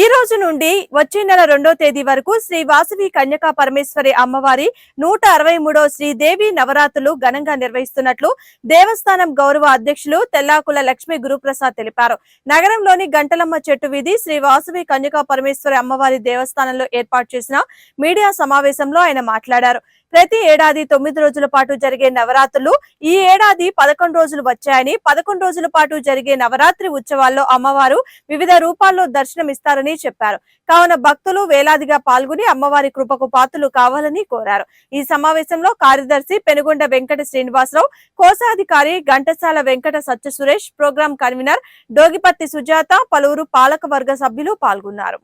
ఈ రోజు నుండి వచ్చే నెల రెండో తేదీ వరకు శ్రీ వాసవి కన్యకా పరమేశ్వరి అమ్మవారి నూట అరవై మూడో శ్రీదేవి నవరాత్రులు ఘనంగా నిర్వహిస్తున్నట్లు దేవస్థానం గౌరవ అధ్యక్షులు తెల్లాకుల లక్ష్మీ గురుప్రసాద్ తెలిపారు. నగరంలోని గంటలమ్మ చెట్టు వీధి శ్రీ వాసవి కన్యకా పరమేశ్వరి అమ్మవారి దేవస్థానంలో ఏర్పాటు చేసిన మీడియా సమావేశంలో ఆయన మాట్లాడారు. ప్రతి ఏడాది తొమ్మిది రోజుల పాటు జరిగే నవరాత్రులు ఈ ఏడాది పదకొండు రోజులు వచ్చాయని పదకొండు రోజుల పాటు జరిగే నవరాత్రి ఉత్సవాల్లో అమ్మవారు వివిధ రూపాల్లో దర్శనమిస్తారని చెప్పారు. కావున భక్తులు వేలాదిగా పాల్గొని అమ్మవారి కృపకు పాత్రలు కావాలని కోరారు. ఈ సమావేశంలో కార్యదర్శి పెనుగొండ వెంకట శ్రీనివాసరావు కోశాధికారి ఘంటసాల వెంకట సత్య సురేష్ ప్రోగ్రాం కన్వీనర్ డోగిపత్తి సుజాత పలువురు పాలక వర్గ సభ్యులు పాల్గొన్నారు.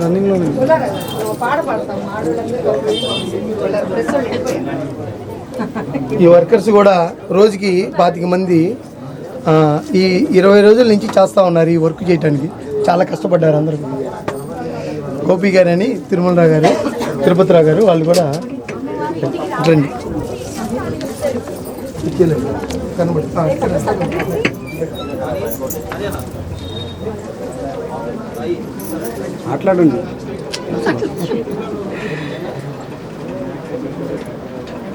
రన్నింగ్లో ఈ వర్కర్స్ కూడా రోజుకి పాతిక మంది ఈ ఇరవై రోజుల నుంచి చేస్తూ ఉన్నారు ఈ వర్క్ చేయడానికి చాలా కష్టపడ్డారు అందరూ. గోపి గారు అని తిరుమలరావు గారు తిరుపతిరావు గారు వాళ్ళు కూడా రండి. కనబడి మాట్లాడండి.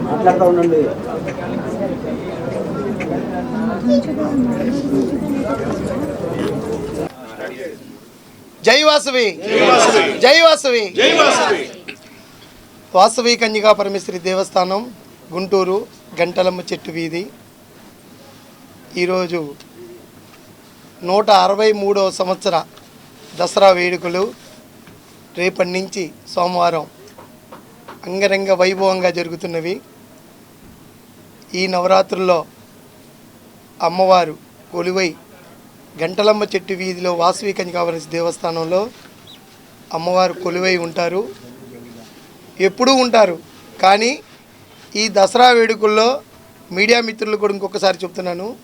మాట్లాడుతూ ఉండండి. జై వాసవి. జై వాసవి. వాసవి కన్యకా పరమేశ్వరి దేవస్థానం గుంటూరు గంటలమ్మ చెట్టు వీధి. ఈరోజు నూట అరవై మూడవ సంవత్సర దసరా వేడుకలు రేపటి నుంచి సోమవారం అంగరంగ వైభవంగా జరుగుతున్నవి. ఈ నవరాత్రుల్లో అమ్మవారు కొలువై గంటలమ్మ చెట్టు వీధిలో వాసవి కనికావరసి దేవస్థానంలో అమ్మవారు కొలువై ఉంటారు. ఎప్పుడూ ఉంటారు. కానీ ఈ దసరా వేడుకల్లో మీడియా మిత్రులు కూడా ఇంకొకసారి చెప్తున్నాను.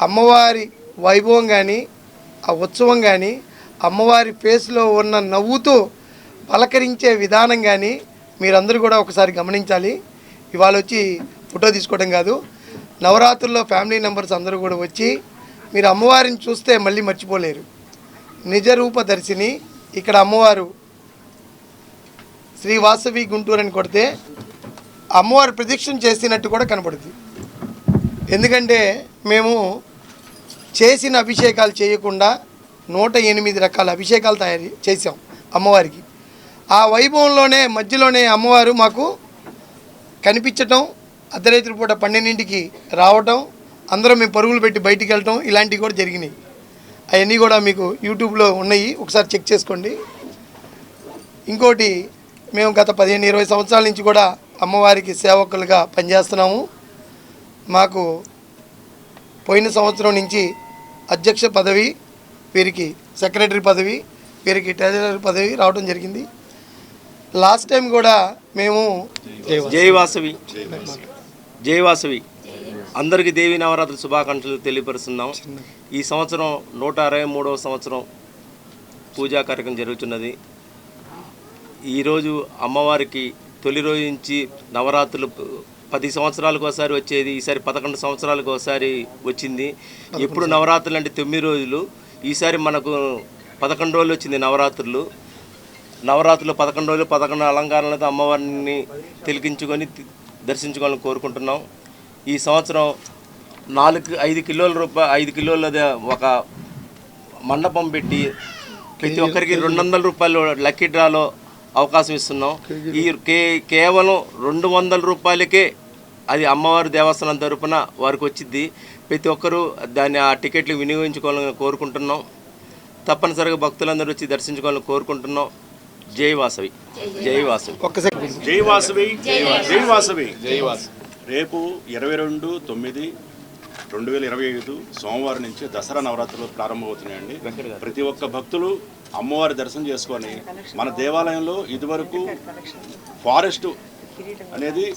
అమ్మవారి వైభవం కానీ ఆ ఉత్సవం కానీ అమ్మవారి ఫేస్లో ఉన్న నవ్వుతూ పలకరించే విధానం కానీ మీరందరూ కూడా ఒకసారి గమనించాలి. ఇవాళ వచ్చి ఫోటో తీసుకోవడం కాదు. నవరాత్రుల్లో ఫ్యామిలీ మెంబర్స్ అందరూ కూడా వచ్చి మీరు అమ్మవారిని చూస్తే మళ్ళీ మర్చిపోలేరు. నిజ దర్శిని ఇక్కడ అమ్మవారు శ్రీ వాసవి గుంటూరు అని కొడితే అమ్మవారు ప్రదక్షిణ చేసినట్టు కూడా కనపడుతుంది ఎందుకంటే మేము చేసిన అభిషేకాలు చేయకుండా నూట ఎనిమిది రకాల అభిషేకాలు తయారు చేసాం అమ్మవారికి. ఆ వైభవంలోనే మధ్యలోనే అమ్మవారు మాకు కనిపించటం అర్ధరాత్రి పూట పన్నెండింటికి రావటం అందరం మేము పరుగులు పెట్టి బయటికి వెళ్ళటం ఇలాంటివి కూడా జరిగినాయి. అవన్నీ కూడా మీకు యూట్యూబ్లో ఉన్నాయి ఒకసారి చెక్ చేసుకోండి. ఇంకోటి మేము గత పదిహేను ఇరవై సంవత్సరాల నుంచి కూడా అమ్మవారికి సేవకులుగా పనిచేస్తున్నాము. మాకు పోయిన సంవత్సరం నుంచి అధ్యక్ష పదవి వీరికి సెక్రటరీ పదవి వీరికి ట్రెజరర్ పదవి రావడం జరిగింది. లాస్ట్ టైం కూడా మేము జై వాసవి. జై వాసవి. అందరికీ దేవి నవరాత్రి శుభాకాంక్షలు తెలియపరుస్తున్నాం. ఈ సంవత్సరం నూట అరవై మూడవ సంవత్సరం పూజా కార్యక్రమం జరుగుతున్నది. ఈరోజు అమ్మవారికి తొలి రోజు నుంచి నవరాత్రులు పది సంవత్సరాలకు ఒకసారి వచ్చేది ఈసారి పదకొండు సంవత్సరాలకు ఒకసారి వచ్చింది. ఎప్పుడు నవరాత్రులు అంటే తొమ్మిది రోజులు. ఈసారి మనకు పదకొండు రోజులు వచ్చింది నవరాత్రులు. నవరాత్రులు పదకొండు రోజులు పదకొండు అలంకారాలతో అమ్మవారిని తిలకించుకొని దర్శించుకోవాలని కోరుకుంటున్నాం. ఈ సంవత్సరం నాలుగు ఐదు కిలోల రూపాయ ఐదు కిలోల ఒక మండపం పెట్టి ప్రతి ఒక్కరికి రెండు వందల రూపాయలు లక్కీ డ్రాలో అవకాశం ఇస్తున్నాం. ఈ కే కేవలం రెండు వందల రూపాయలకే అది అమ్మవారి దేవస్థానం తరపున వారికి వచ్చింది ప్రతి ఒక్కరూ దాన్ని ఆ టికెట్లు వినియోగించుకోవాలని కోరుకుంటున్నాం. తప్పనిసరిగా భక్తులందరూ వచ్చి దర్శించుకోవాలని కోరుకుంటున్నాం. జై వాసవి. జై వాసవి. ఒక్క సెకండ్. జై వాసవి. జై వాసవి. జై వాసవి. రేపు ఇరవై రెండు తొమ్మిది రెండు వేల ఇరవై ఐదు సోమవారం నుంచి దసరా నవరాత్రులు ప్రారంభమవుతున్నాయండి. ప్రతి ఒక్క భక్తులు అమ్మవారి దర్శనం చేసుకొని మన దేవాలయంలో ఇదివరకు ఫారెస్ట్ అనేది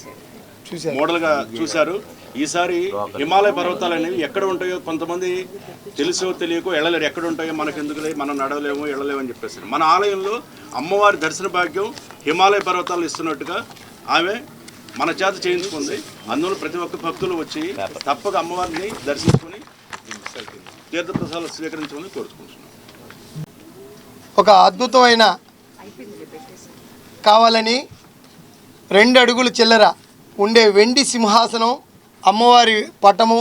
చూశారు. మోడల్గా చూశారు. ఈసారి హిమాలయ పర్వతాలు అనేవి ఎక్కడ ఉంటాయో కొంతమంది తెలుసో తెలియకో ఎళ్ళలేరు. ఎక్కడ ఉంటాయో మనకు ఎందుకులే మనం నడవలేము ఎళ్ళలేము అని చెప్పేసి. మన ఆలయంలో అమ్మవారి దర్శన భాగ్యం హిమాలయ పర్వతాలు ఇస్తున్నట్టుగా ఆమె మన చేత చేయించుకుంది. అందులో ప్రతి ఒక్క భక్తులు వచ్చి తప్పక అమ్మవారిని దర్శించుకొని తీర్థప్రసాదాలు స్వీకరించమని కోరుకుంటున్నాను ఒక అద్భుతమైన కావాలని రెండు అడుగులు చిల్లర ఉండే వెండి సింహాసనం అమ్మవారి పటము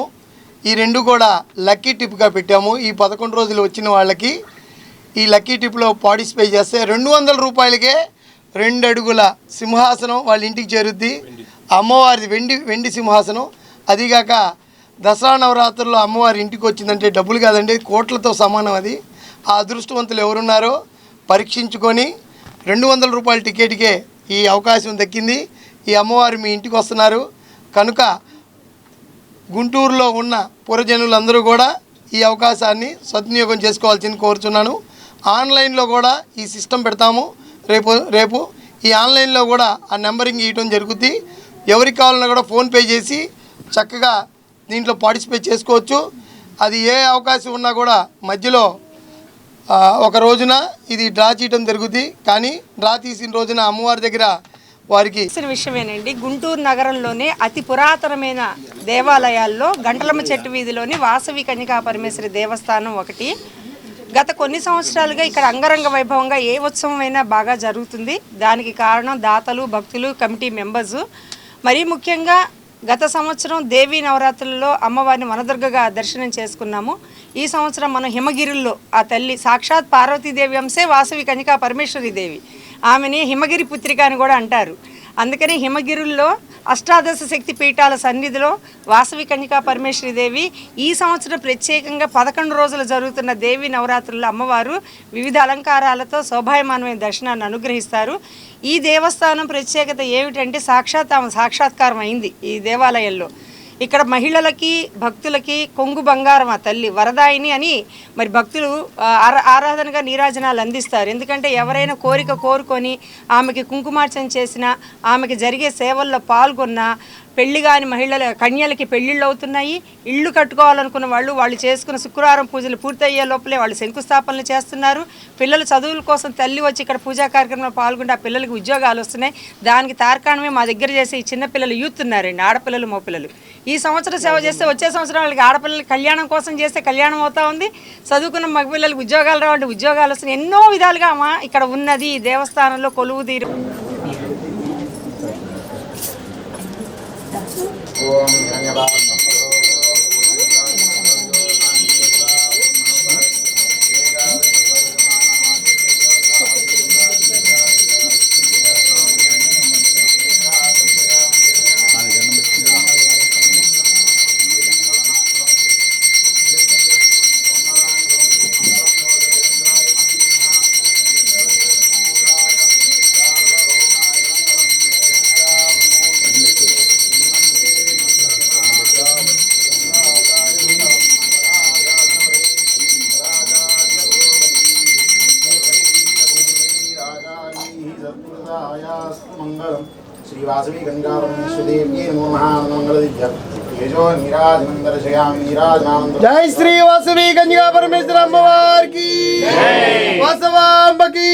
ఈ రెండు కూడా లక్కీ టిప్గా పెట్టాము. ఈ పదకొండు రోజులు వచ్చిన వాళ్ళకి ఈ లక్కీ టిప్లో పార్టిసిపేట్ చేస్తే రెండు వందల రూపాయలకే రెండు అడుగుల సింహాసనం వాళ్ళ ఇంటికి చేరుద్ది. అమ్మవారిది వెండి వెండి సింహాసనం. అదిగాక దసరా నవరాత్రుల్లో అమ్మవారి ఇంటికి వచ్చిందంటే డబ్బులు కాదండి కోట్లతో సమానం అది. ఆ అదృష్టవంతులు ఎవరున్నారో పరీక్షించుకొని రెండు వందల రూపాయల టికెట్కే ఈ అవకాశం దక్కింది. ఈ అమ్మవారు మీ ఇంటికి వస్తున్నారు. కనుక గుంటూరులో ఉన్న పురజనులందరూ కూడా ఈ అవకాశాన్ని సద్వినియోగం చేసుకోవాల్సింది కోరుచున్నాను. ఆన్లైన్లో కూడా ఈ సిస్టమ్ పెడతాము. రేపు రేపు ఈ ఆన్లైన్లో కూడా ఆ నెంబరింగ్ ఇవ్వడం జరుగుద్ది. ఎవరికి కావాలన్నా కూడా ఫోన్పే చేసి చక్కగా దీంట్లో పార్టిసిపేట్ చేసుకోవచ్చు. అది ఏ అవకాశం ఉన్నా కూడా మధ్యలో ఒక రోజున ఇది డ్రా చేయడం జరుగుద్ది. కానీ డ్రా తీసిన రోజున అమ్మవారి దగ్గర వారికి తెలిసిన విషయమేనండి గుంటూరు నగరంలోనే అతి పురాతనమైన దేవాలయాల్లో గంటలమ్మ చెట్టు వీధిలోని వాసవి కన్యకా పరమేశ్వరి దేవస్థానం ఒకటి. గత కొన్ని సంవత్సరాలుగా ఇక్కడ అంగరంగ వైభవంగా ఏ ఉత్సవం అయినా బాగా జరుగుతుంది. దానికి కారణం దాతలు భక్తులు కమిటీ మెంబర్స్. మరీ ముఖ్యంగా గత సంవత్సరం దేవీ నవరాత్రులలో అమ్మవారిని వనదుర్గగా దర్శనం చేసుకున్నాము. ఈ సంవత్సరం మనం హిమగిరిలో ఆ తల్లి సాక్షాత్ పార్వతీదేవి అంశే వాసవి కనికా పరమేశ్వరి దేవి. ఆమెని హిమగిరి పుత్రిక అని కూడా అంటారు. అందుకని హిమగిరుల్లో అష్టాదశ శక్తి పీఠాల సన్నిధిలో వాసవి కన్యకా పరమేశ్వరి దేవి ఈ సంవత్సరం ప్రత్యేకంగా పదకొండు రోజులు జరుగుతున్న దేవి నవరాత్రుల్లో అమ్మవారు వివిధ అలంకారాలతో శోభాయమానమైన దర్శనాన్ని అనుగ్రహిస్తారు. ఈ దేవస్థానం ప్రత్యేకత ఏమిటంటే సాక్షాత్ ఆమె సాక్షాత్కారం అయింది ఈ దేవాలయంలో. ఇక్కడ మహిళలకి భక్తులకి కొంగు బంగారం ఆ తల్లి వరదాయిని అని మరి భక్తులు ఆరా- ఆరాధనగా నీరాజనాలు అందిస్తారు. ఎందుకంటే ఎవరైనా కోరిక కోరుకొని ఆమెకి కుంకుమార్చన చేసినా ఆమెకి జరిగే సేవల్లో పాల్గొన్నా పెళ్ళి కాని మహిళల కన్యలకి పెళ్ళిళ్ళు అవుతున్నాయి. ఇళ్ళు కట్టుకోవాలనుకున్న వాళ్ళు వాళ్ళు చేసుకున్న శుక్రవారం పూజలు పూర్తయ్యే లోపలే వాళ్ళు శంకుస్థాపనలు చేస్తున్నారు. పిల్లల చదువుల కోసం తల్లి వచ్చి ఇక్కడ పూజా కార్యక్రమంలో పాల్గొంటే ఆ పిల్లలకి ఉద్యోగాలు వస్తున్నాయి. దానికి తార్కాణమే మా దగ్గర చేసే ఈ చిన్నపిల్లలు యూత్ ఉన్నారండి ఆడపిల్లలు మగ పిల్లలు ఈ సంవత్సరం సేవ చేస్తే వచ్చే సంవత్సరం వాళ్ళకి ఆడపిల్లలు కళ్యాణం కోసం చేస్తే కళ్యాణం అవుతా ఉంది. చదువుకున్న మగపిల్లలకు ఉద్యోగాలు రావాలంటే ఉద్యోగాలు వస్తున్నాయి. ఎన్నో విధాలుగా అమ్మ ఇక్కడ ఉన్నది ఈ దేవస్థానంలో కొలువు తీరు. 我明天吧？శ్రీ వాసవి గంగాపరమేశ్వదేవ్యే నమో మహామంగళదివ్య తేజో నీరాజనం దర్శయామి నీరాజనానంద జై శ్రీ వాసవి కన్యకా పరమేశ్వర అమ్మవారికి వాసవాంబకి